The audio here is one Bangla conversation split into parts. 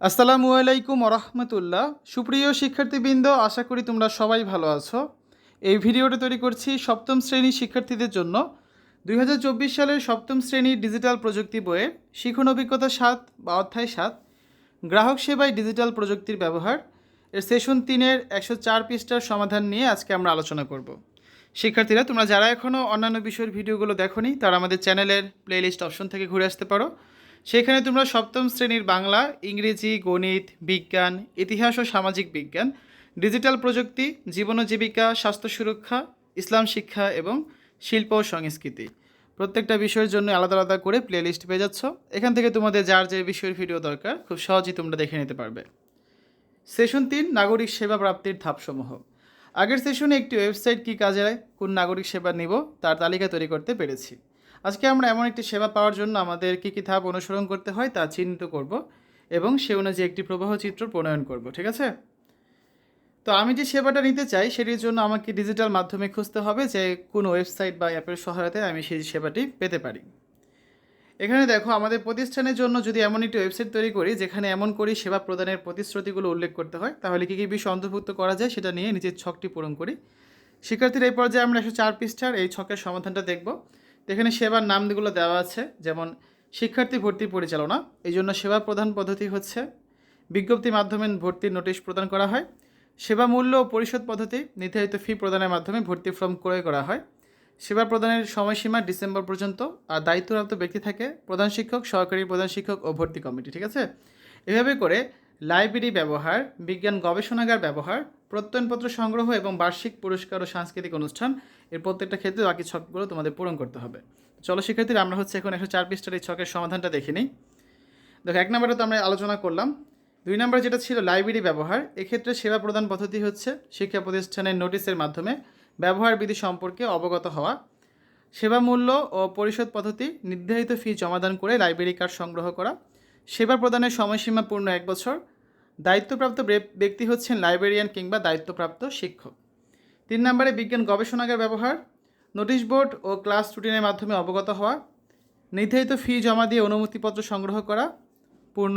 আসসালামু আলাইকুম রহমতুল্লাহ সুপ্রিয় শিক্ষার্থীবৃন্দ, আশা করি তোমরা সবাই ভালো আছো। এই ভিডিওটা তৈরি করছি সপ্তম শ্রেণির শিক্ষার্থীদের জন্য। দুই হাজার চব্বিশ সালের সপ্তম শ্রেণির ডিজিটাল প্রযুক্তি বইয়ের শিখন অভিজ্ঞতা সাত বা অধ্যায় সাত, গ্রাহক সেবায় ডিজিটাল প্রযুক্তির ব্যবহার। এর সেশন তিনের একশো চার পৃষ্ঠার সমাধান নিয়ে আজকে আমরা আলোচনা করব। শিক্ষার্থীরা, তোমরা যারা এখনও অন্যান্য বিষয়ের ভিডিওগুলো দেখোনি, তারা আমাদের চ্যানেলের প্লেলিস্ট অপশন থেকে ঘুরে আসতে পারো। সেখানে তোমরা সপ্তম শ্রেণির বাংলা, ইংরেজি, গণিত, বিজ্ঞান, ইতিহাস ও সামাজিক বিজ্ঞান, ডিজিটাল প্রযুক্তি, জীবন ও জীবিকা, স্বাস্থ্য সুরক্ষা, ইসলাম শিক্ষা এবং শিল্প ও সংস্কৃতি। প্রত্যেকটা বিষয়ের জন্য আলাদা আলাদা করে প্লেলিস্ট পেয়ে যাচ্ছ। এখান থেকে তোমাদের যার যে বিষয়ের ভিডিও দরকার, খুব সহজেই তোমরা দেখে নিতে পারবে। সেশন তিন, নাগরিক সেবা প্রাপ্তির ধাপসমূহ। আগের সেশনে একটি ওয়েবসাইট কী কাজে, কোন নাগরিক সেবা নিব, তার তালিকা তৈরি করতে পেরেছি। আজকে আমরা এমন একটি সেবা পাওয়ার জন্য আমাদের কী কী ধাপ অনুসরণ করতে হয় তা চিহ্নিত করব এবং সে অনুযায়ী একটি প্রবাহ চিত্র প্রণয়ন করব, ঠিক আছে? তো আমি যে সেবাটা নিতে চাই সেটির জন্য আমাকে ডিজিটাল মাধ্যমে খুঁজতে হবে যে কোন ওয়েবসাইট বা অ্যাপের সহায়তায় আমি সেই সেবাটি পেতে পারি। এখানে দেখো, আমাদের প্রতিষ্ঠানের জন্য যদি এমন একটি ওয়েবসাইট তৈরি করি যেখানে এমন করি সেবা প্রদানের প্রতিশ্রুতিগুলো উল্লেখ করতে হয়, তাহলে কী কী বিষয় অন্তর্ভুক্ত করা যায় সেটা নিয়ে নিজের ছকটি পূরণ করি। শিক্ষার্থীর এই পর্যায়ে আমরা একশো চার পৃষ্ঠার এই ছকের সমাধানটা দেখব। এখানে সেবার নামগুলো দেওয়া আছে, যেমন শিক্ষার্থী ভর্তি পরিচালনা, এই জন্য সেবা প্রদান পদ্ধতি হচ্ছে বিজ্ঞপ্তির মাধ্যমে ভর্তির নোটিশ প্রদান করা হয়, সেবা মূল্য ও পরিশোধ পদ্ধতি নির্ধারিত ফি প্রদানের মাধ্যমে ভর্তি ফর্ম ক্রয় করা হয়, সেবা প্রদানের সময়সীমা ডিসেম্বর পর্যন্ত, আর দায়িত্বপ্রাপ্ত ব্যক্তি থাকে প্রধান শিক্ষক, সহকারী প্রধান শিক্ষক ও ভর্তি কমিটি, ঠিক আছে? এভাবে করে লাইব্রেরি ব্যবহার, বিজ্ঞান গবেষণাগার ব্যবহার, প্রত্যয়নপত্র সংগ্রহ এবং বার্ষিক পুরস্কার ও সাংস্কৃতিক অনুষ্ঠান, এর প্রত্যেকটা ক্ষেত্রে বাকি ছকগুলো তোমাদের পূরণ করতে হবে। চলো শিক্ষার্থীরা, আমরা হচ্ছে এখন একশো চার পৃষ্ঠার এই ছকের সমাধানটা দেখে নিই। দেখো, এক নম্বরে তো আমরা আলোচনা করলাম। দুই নম্বর যেটা ছিল লাইব্রেরি ব্যবহার, এক্ষেত্রে সেবা প্রদান পদ্ধতি হচ্ছে শিক্ষা প্রতিষ্ঠানের নোটিশের মাধ্যমে ব্যবহার বিধি সম্পর্কে অবগত হওয়া, সেবা মূল্য ও পরিশোধ পদ্ধতি নির্ধারিত ফি জমাদান করে লাইব্রেরি কার্ড সংগ্রহ করা সেবা প্রদানের সময়সীমা পূর্ণ এক বছর। দায়িত্বপ্রাপ্ত ব্যক্তি হচ্ছেন লাইব্রেরিয়ান কিংবা দায়িত্বপ্রাপ্ত শিক্ষক। তিন নম্বরে বিজ্ঞান গবেষণাগার ব্যবহার, নোটিশ বোর্ড ও ক্লাস রুটিনের মাধ্যমে অবগত হওয়া, নির্ধারিত ফি জমা দিয়ে অনুমতিপত্র সংগ্রহ করা, পূর্ণ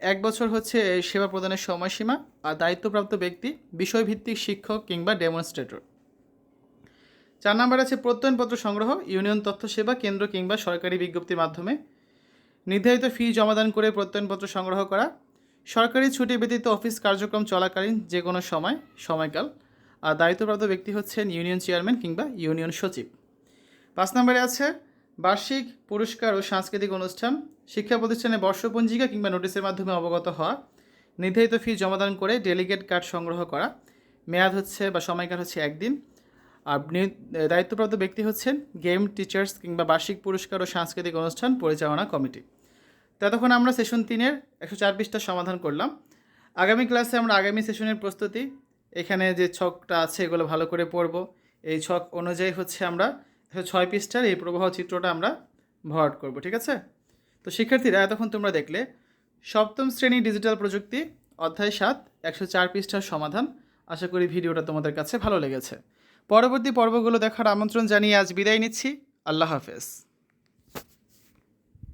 এক বছর হচ্ছে সেবা প্রদানের সময়সীমা, আর দায়িত্বপ্রাপ্ত ব্যক্তি বিষয়ভিত্তিক শিক্ষক কিংবা ডেমনস্ট্রেটর। চার নম্বর আছে প্রত্যয়নপত্র সংগ্রহ, ইউনিয়ন তথ্য সেবা কেন্দ্র কিংবা সরকারি বিজ্ঞপ্তির মাধ্যমে। নির্ধারিত ফি জমাদান করে প্রত্যয়নপত্র সংগ্রহ করা, সরকারি ছুটি ব্যতীত অফিস কার্যক্রম চলাকালীন যে কোনো সময়, সময়কাল, আর দায়িত্বপ্রাপ্ত ব্যক্তি হচ্ছেন ইউনিয়ন চেয়ারম্যান কিংবা ইউনিয়ন সচিব। পাঁচ নম্বরে আছে, বার্ষিক পুরস্কার ও সাংস্কৃতিক অনুষ্ঠান, শিক্ষা প্রতিষ্ঠানে বর্ষপঞ্জিকা কিংবা নোটিশের মাধ্যমে অবগত হওয়া, নির্ধারিত ফি জমাদান করে ডেলিগেট কার্ড সংগ্রহ করা, মেয়াদ হচ্ছে বা সময়কাল হচ্ছে একদিন আর দায়িত্বপ্রাপ্ত ব্যক্তি হচ্ছেন গেম টিচার্স কিংবা বার্ষিক পুরস্কার ও সাংস্কৃতিক অনুষ্ঠান পরিচালনা কমিটি। ততক্ষণ আমরা সেশন তিনের একশো চার পৃষ্ঠার সমাধান করলাম। আগামী ক্লাসে আমরা আগামী সেশনের প্রস্তুতি। এখানে যে ছকটা আছে এগুলো ভালো করে পড়ব। এই ছক অনুযায়ী হচ্ছে আমরা একশো ছয় পৃষ্ঠার এই প্রবাহ চিত্রটা আমরা ভরাট করব, ঠিক আছে? তো শিক্ষার্থীরা, এতক্ষণ তোমরা দেখলে, সপ্তম শ্রেণি ডিজিটাল প্রযুক্তি অধ্যায় সাত, একশো চার পৃষ্ঠার সমাধান। আশা করি ভিডিওটা তোমাদের কাছে ভালো লেগেছে। পরবর্তী পর্বগুলো দেখার আমন্ত্রণ জানিয়ে আজ বিদায় নিচ্ছি। আল্লাহ হাফেজ।